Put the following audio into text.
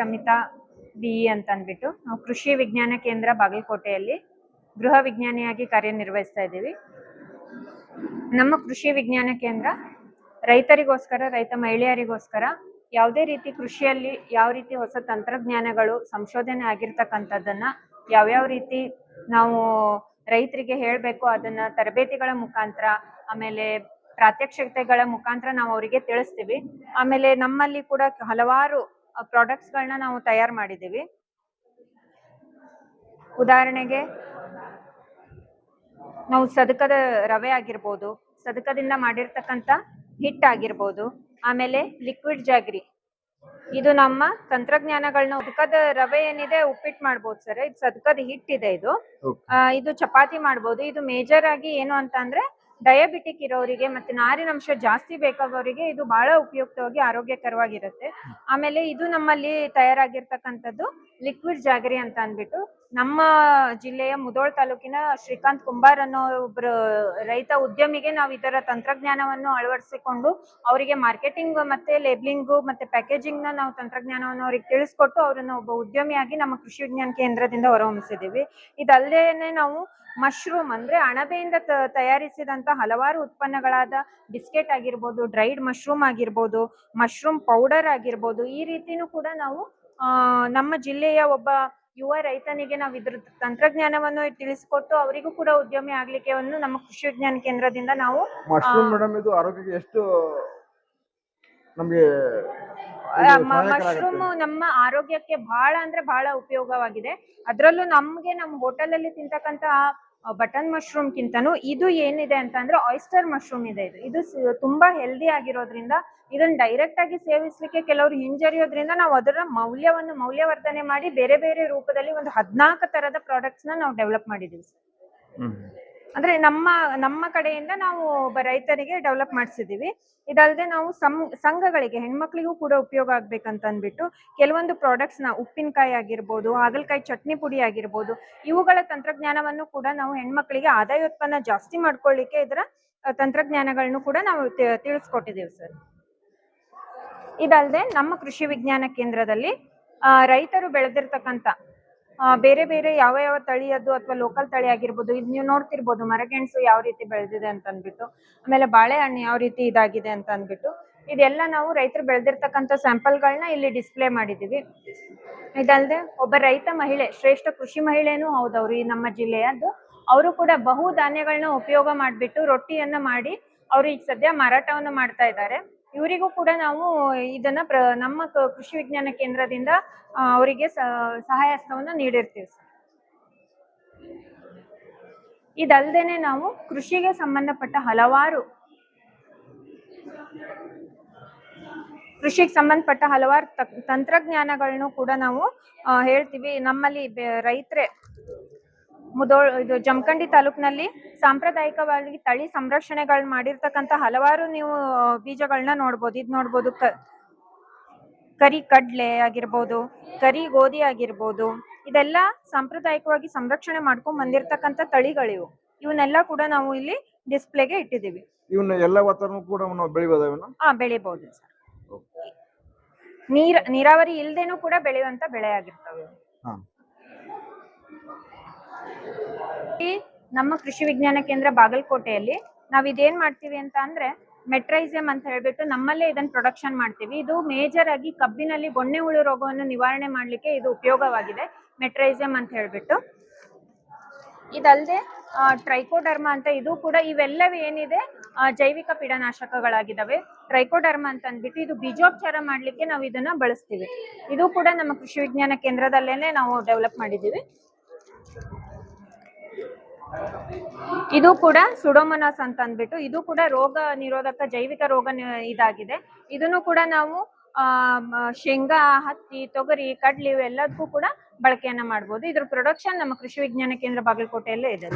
Ramitha B ಅಂತ ಅಂದ್ಬಿಟ್ಟು ನಾವು ಕೃಷಿ ವಿಜ್ಞಾನ ಕೇಂದ್ರ ಬಾಗಲಕೋಟೆಯಲ್ಲಿ ಗೃಹ ವಿಜ್ಞಾನಿಯಾಗಿ ಕಾರ್ಯನಿರ್ವಹಿಸ್ತಾ ಇದ್ದೀವಿ. ನಮ್ಮ ಕೃಷಿ ವಿಜ್ಞಾನ ಕೇಂದ್ರ ರೈತರಿಗೋಸ್ಕರ, ರೈತ ಮಹಿಳೆಯರಿಗೋಸ್ಕರ ಯಾವುದೇ ರೀತಿ ಕೃಷಿಯಲ್ಲಿ ಯಾವ ರೀತಿ ಹೊಸ ತಂತ್ರಜ್ಞಾನಗಳು ಸಂಶೋಧನೆ ಆಗಿರ್ತಕ್ಕಂಥದ್ದನ್ನ ಯಾವ್ಯಾವ ರೀತಿ ನಾವು ರೈತರಿಗೆ ಹೇಳಬೇಕು ಅದನ್ನ ತರಬೇತಿಗಳ ಮುಖಾಂತರ, ಆಮೇಲೆ ಪ್ರಾತ್ಯಕ್ಷಿಕತೆಗಳ ಮುಖಾಂತರ ನಾವು ಅವರಿಗೆ ತಿಳಿಸ್ತೀವಿ. ಆಮೇಲೆ ನಮ್ಮಲ್ಲಿ ಕೂಡ ಹಲವಾರು ಪ್ರಾಡಕ್ಟ್ಸ್ ಗಳನ್ನ ನಾವು ತಯಾರು ಮಾಡಿದ್ದೀವಿ. ಉದಾಹರಣೆಗೆ ನಾವು ಸದಕದ ರವೆ ಆಗಿರ್ಬೋದು ಸದಕದಿಂದ ಮಾಡಿರ್ತಕ್ಕಂಥ ಹಿಟ್ ಆಗಿರ್ಬೋದು ಆಮೇಲೆ ಲಿಕ್ವಿಡ್ ಜಾಗ್ರಿ ಇದು ನಮ್ಮ ತಂತ್ರಜ್ಞಾನಗಳನ್ನ ಸದಕದ ರವೆ ಏನಿದೆ ಉಪ್ಪಿಟ್ಟು ಮಾಡ್ಬೋದು ಸರ್. ಇದು ಸದಕದ ಹಿಟ್ ಇದೆ ಇದು. ಇದು ಚಪಾತಿ ಮಾಡ್ಬೋದು. ಇದು ಮೇಜರ್ ಆಗಿ ಏನು ಅಂತ ಅಂದ್ರೆ ಡಯಾಬಿಟಿಕ್ ಇರೋರಿಗೆ ಮತ್ತೆ ನಾರಿನಂಶ ಜಾಸ್ತಿ ಬೇಕಾಗೋರಿಗೆ ಇದು ಬಹಳ ಉಪಯುಕ್ತವಾಗಿ ಆರೋಗ್ಯಕರವಾಗಿರುತ್ತೆ. ಆಮೇಲೆ ಇದು ನಮ್ಮಲ್ಲಿ ತಯಾರಾಗಿರ್ತಕ್ಕಂಥದ್ದು ಲಿಕ್ವಿಡ್ ಜಾಗರಿ ಅಂತ ಅಂದ್ಬಿಟ್ಟು ನಮ್ಮ ಜಿಲ್ಲೆಯ ಮುದೋಳ್ ತಾಲೂಕಿನ ಶ್ರೀಕಾಂತ್ ಕುಂಬಾರ್ ಅನ್ನೋ ಒಬ್ರು ರೈತ ಉದ್ಯಮಿಗೆ ನಾವು ಇದರ ತಂತ್ರಜ್ಞಾನವನ್ನು ಅಳವಡಿಸಿಕೊಂಡು ಅವರಿಗೆ ಮಾರ್ಕೆಟಿಂಗ್ ಮತ್ತೆ ಲೇಬಲಿಂಗ್ ಮತ್ತೆ ಪ್ಯಾಕೇಜಿಂಗ್ನ ನಾವು ತಂತ್ರಜ್ಞಾನವನ್ನು ಅವ್ರಿಗೆ ತಿಳಿಸ್ಕೊಟ್ಟು ಅವರನ್ನು ಒಬ್ಬ ಉದ್ಯಮಿಯಾಗಿ ನಮ್ಮ ಕೃಷಿ ವಿಜ್ಞಾನ ಕೇಂದ್ರದಿಂದ ಹೊರಹೊಮ್ಮಿಸಿದೀವಿ ಇದಲ್ಲದೇನೆ ನಾವು ಮಶ್ರೂಮ್ ಅಂದ್ರೆ ಅಣಬೆಯಿಂದ ತಯಾರಿಸಿದಂತ ಹಲವಾರು ಉತ್ಪನ್ನಗಳಾದ ಬಿಸ್ಕೆಟ್ ಆಗಿರ್ಬೋದು, ಡ್ರೈಡ್ ಮಶ್ರೂಮ್ ಆಗಿರ್ಬೋದು, ಮಶ್ರೂಮ್ ಪೌಡರ್ ಆಗಿರ್ಬೋದು, ಈ ರೀತಿನೂ ಕೂಡ ನಾವು ನಮ್ಮ ಜಿಲ್ಲೆಯ ಒಬ್ಬ ಯುವ ರೈತನಿಗೆ ನಾವು ಇದ್ರ ತಂತ್ರಜ್ಞಾನವನ್ನು ತಿಳಿಸಿಕೊಟ್ಟು ಅವರಿಗೂ ಕೂಡ ಉದ್ಯಮಿ ಆಗ್ಲಿಕ್ಕೆ ಒಂದು ನಮ್ಮ ಕೃಷಿ ವಿಜ್ಞಾನ ಕೇಂದ್ರದಿಂದ ನಾವು ಮಶ್ರೂಮ್. ಮೇಡಮ್ ಇದು ಆರೋಗ್ಯಕ್ಕೆ ಎಷ್ಟು ನಮಗೆ ಮಶ್ರೂಮ್ ನಮ್ಮ ಆರೋಗ್ಯಕ್ಕೆ ಬಹಳ ಅಂದ್ರೆ ಬಹಳ ಉಪಯೋಗವಾಗಿದೆ ಅದ್ರಲ್ಲೂ ನಮ್ಗೆ ನಮ್ಮ ಹೋಟೆಲ್ ಅಲ್ಲಿ ತಿಂತಕ್ಕಂತ ಬಟನ್ ಮಶ್ರೂಮ್ ಕಿಂತನೂ ಇದು ಏನಿದೆ ಅಂತ ಅಂದ್ರೆ ಆಯಿಸ್ಟರ್ ಮಶ್ರೂಮ್ ಇದೆ ಇದು ಇದು ತುಂಬಾ ಹೆಲ್ದಿ ಆಗಿರೋದ್ರಿಂದ ಇದನ್ನ ಡೈರೆಕ್ಟ್ ಆಗಿ ಸೇವಿಸ್ಲಿಕ್ಕೆ ಕೆಲವರು ಹಿಂಜರಿಯೋದ್ರಿಂದ ನಾವು ಅದರ ಮೌಲ್ಯವನ್ನು, ಮೌಲ್ಯವರ್ಧನೆ ಮಾಡಿ ಬೇರೆ ಬೇರೆ ರೂಪದಲ್ಲಿ ಒಂದು ಹದಿನಾಲ್ಕು ತರದ ಪ್ರಾಡಕ್ಟ್ಸ್ ನಾವು ಡೆವಲಪ್ ಮಾಡಿದೀವಿ ಸರ್. ಅಂದ್ರೆ ನಮ್ಮ ನಮ್ಮ ಕಡೆಯಿಂದ ನಾವು ಒಬ್ಬ ರೈತರಿಗೆ ಡೆವಲಪ್ ಮಾಡಿಸಿದೀವಿ ಇದಲ್ಲದೆ ನಾವು ಸಂ, ಸಂಘಗಳಿಗೆ, ಹೆಣ್ಮಕ್ಳಿಗೂ ಕೂಡ ಉಪಯೋಗ ಆಗ್ಬೇಕಂತ ಅಂದ್ಬಿಟ್ಟು ಕೆಲವೊಂದು ಪ್ರಾಡಕ್ಟ್ಸ್ನ ಉಪ್ಪಿನಕಾಯಿ ಆಗಿರ್ಬೋದು, ಹಾಗಲಕಾಯಿ ಚಟ್ನಿ ಪುಡಿ ಆಗಿರ್ಬೋದು, ಇವುಗಳ ತಂತ್ರಜ್ಞಾನವನ್ನು ಕೂಡ ನಾವು ಹೆಣ್ಮಕ್ಳಿಗೆ ಆದಾಯ ಉತ್ಪನ್ನ ಜಾಸ್ತಿ ಮಾಡ್ಕೊಳ್ಳಿಕ್ಕೆ ಇದರ ತಂತ್ರಜ್ಞಾನಗಳನ್ನು ಕೂಡ ನಾವು ತಿಳಿಸ್ಕೊಟ್ಟಿದ್ದೀವಿ ಸರ್. ಇದಲ್ಲದೆ ನಮ್ಮ ಕೃಷಿ ವಿಜ್ಞಾನ ಕೇಂದ್ರದಲ್ಲಿ ರೈತರು ಬೆಳೆದಿರ್ತಕ್ಕಂಥ ಬೇರೆ ಬೇರೆ ಯಾವ ಯಾವ ತಳಿಯದ್ದು ಅಥವಾ ಲೋಕಲ್ ತಳಿ ಆಗಿರ್ಬೋದು, ಇದು ನೀವು ನೋಡ್ತಿರ್ಬೋದು ಮರಗೆಣಸು ಯಾವ ರೀತಿ ಬೆಳೆದಿದೆ ಅಂತ ಅಂದ್ಬಿಟ್ಟು, ಆಮೇಲೆ ಬಾಳೆಹಣ್ಣು ಯಾವ ರೀತಿ ಇದಾಗಿದೆ ಅಂತ ಅಂದ್ಬಿಟ್ಟು, ಇದೆಲ್ಲ ನಾವು ರೈತರು ಬೆಳೆದಿರ್ತಕ್ಕಂಥ ಸ್ಯಾಂಪಲ್ಗಳನ್ನ ಇಲ್ಲಿ ಡಿಸ್ಪ್ಲೇ ಮಾಡಿದೀವಿ ಇದಲ್ಲದೆ ಒಬ್ಬ ರೈತ ಮಹಿಳೆ, ಶ್ರೇಷ್ಠ ಕೃಷಿ ಮಹಿಳೆನೂ ಹೌದವ್ರು ಈ ನಮ್ಮ ಜಿಲ್ಲೆಯದ್ದು. ಅವರು ಕೂಡ ಬಹು ಧಾನ್ಯಗಳನ್ನ ಉಪಯೋಗ ಮಾಡಿಬಿಟ್ಟು ರೊಟ್ಟಿಯನ್ನ ಮಾಡಿ ಅವರು ಈಗ ಸದ್ಯ ಮಾರಾಟವನ್ನು ಮಾಡ್ತಾ ಇದ್ದಾರೆ. ಇವರಿಗೂ ಕೂಡ ನಾವು ಇದನ್ನ ಪ್ರ, ನಮ್ಮ ಕೃಷಿ ವಿಜ್ಞಾನ ಕೇಂದ್ರದಿಂದ ಅವರಿಗೆ ಸ- ಸಹಾಯ ಹಸ್ತವನ್ನು ನೀಡಿರ್ತೀವಿ ಸರ್. ಇದಲ್ದೇನೆ ನಾವು ಕೃಷಿಗೆ ಸಂಬಂಧಪಟ್ಟ ಹಲವಾರು, ಕೃಷಿಗೆ ಸಂಬಂಧಪಟ್ಟ ಹಲವಾರು ತಂತ್ರಜ್ಞಾನಗಳನ್ನು ಕೂಡ ನಾವು ಹೇಳ್ತೀವಿ. ನಮ್ಮಲ್ಲಿ ರೈತರೇ ಮುದೋಳ್ ಇದು ಜಮಖಂಡಿ ತಾಲೂಕಿನಲ್ಲಿ ಸಾಂಪ್ರದಾಯಿಕವಾಗಿ ತಳಿ ಸಂರಕ್ಷಣೆಗಳನ್ನ ಮಾಡಿರ್ತಕ್ಕಂತ ಹಲವಾರು ನೀವು ಬೀಜಗಳನ್ನ ನೋಡ್ಬೋದು. ಇದು ನೋಡ್ಬೋದು ಕರಿ ಕಡ್ಲೆ ಆಗಿರ್ಬೋದು ಕರಿ ಗೋಧಿ ಆಗಿರ್ಬೋದು ಇದೆಲ್ಲ ಸಾಂಪ್ರದಾಯಿಕವಾಗಿ ಸಂರಕ್ಷಣೆ ಮಾಡ್ಕೊಂಡ್ ಬಂದಿರತಕ್ಕಂಥ ತಳಿಗಳಿವು. ಇವನ್ನೆಲ್ಲ ಕೂಡ ನಾವು ಇಲ್ಲಿ ಡಿಸ್ಪ್ಲೇಗೆ ಇಟ್ಟಿದ್ದೀವಿ. ಇವನ್ನ ಎಲ್ಲ ವಾತಾವರಣ ಕೂಡ ನಾವು ಬೆಳಿಬೋದ ಆ ಬೆಳಿಬಹುದು ಸರ್. ನೀರ್ ನೀರಾವರಿ ಇಲ್ದೇನು ಕೂಡ ಬೆಳೆಯುವಂತ ಬೆಳೆ ಆಗಿರ್ತವೆ. ಹಾ. ನಮ್ಮ ಕೃಷಿ ವಿಜ್ಞಾನ ಕೇಂದ್ರ ಬಾಗಲಕೋಟೆಯಲ್ಲಿ ನಾವ್ ಇದೇನ್ ಮಾಡ್ತೀವಿ ಅಂತ ಅಂದ್ರೆ ಮೆಟ್ರೈಸಿಯಂ ಅಂತ ಹೇಳ್ಬಿಟ್ಟು ನಮ್ಮಲ್ಲೇ ಇದನ್ನ ಪ್ರೊಡಕ್ಷನ್ ಮಾಡ್ತೀವಿ. ಇದು ಮೇಜರ್ ಆಗಿ ಕಬ್ಬಿನಲ್ಲಿ ಬೊಣ್ಣೆ ಹುಳು ರೋಗವನ್ನು ನಿವಾರಣೆ ಮಾಡ್ಲಿಕ್ಕೆ ಇದು ಉಪಯೋಗವಾಗಿದೆ, ಮೆಟ್ರೈಸಿಯಂ ಅಂತ ಹೇಳ್ಬಿಟ್ಟು. ಇದಲ್ಲದೆ ಟ್ರೈಕೋಡರ್ಮ ಅಂತ ಇದು ಕೂಡ ಇವೆಲ್ಲವೂ ಏನಿದೆ ಜೈವಿಕ ಪೀಡನಾಶಕಗಳಾಗಿದ್ದಾವೆ ಟ್ರೈಕೋಡರ್ಮ ಅಂತ ಅಂದ್ಬಿಟ್ಟು ಇದು ಬೀಜೋಪಚಾರ ಮಾಡ್ಲಿಕ್ಕೆ ನಾವು ಇದನ್ನ ಬಳಸ್ತೀವಿ. ಇದು ಕೂಡ ನಮ್ಮ ಕೃಷಿ ವಿಜ್ಞಾನ ಕೇಂದ್ರದಲ್ಲೇನೆ ನಾವು ಡೆವಲಪ್ ಮಾಡಿದ್ದೀವಿ ಇದು ಕೂಡ ಸುಡೋಮನಾಸ್ ಅಂತ ಅಂದ್ಬಿಟ್ಟು ಇದು ಕೂಡ ರೋಗ ನಿರೋಧಕ ಜೈವಿಕ ರೋಗ ಇದಾಗಿದೆ. ಇದನ್ನು ಕೂಡ ನಾವು ಶೇಂಗಾ, ಹತ್ತಿ, ತೊಗರಿ, ಕಡ್ಲಿ ಇವೆಲ್ಲದಕ್ಕೂ ಕೂಡ ಬಳಕೆಯನ್ನ ಮಾಡ್ಬೋದು. ಇದ್ರ ಪ್ರೊಡಕ್ಷನ್ ನಮ್ಮ ಕೃಷಿ ವಿಜ್ಞಾನ ಕೇಂದ್ರ ಬಾಗಲಕೋಟೆಯಲ್ಲೇ ಇದೆ.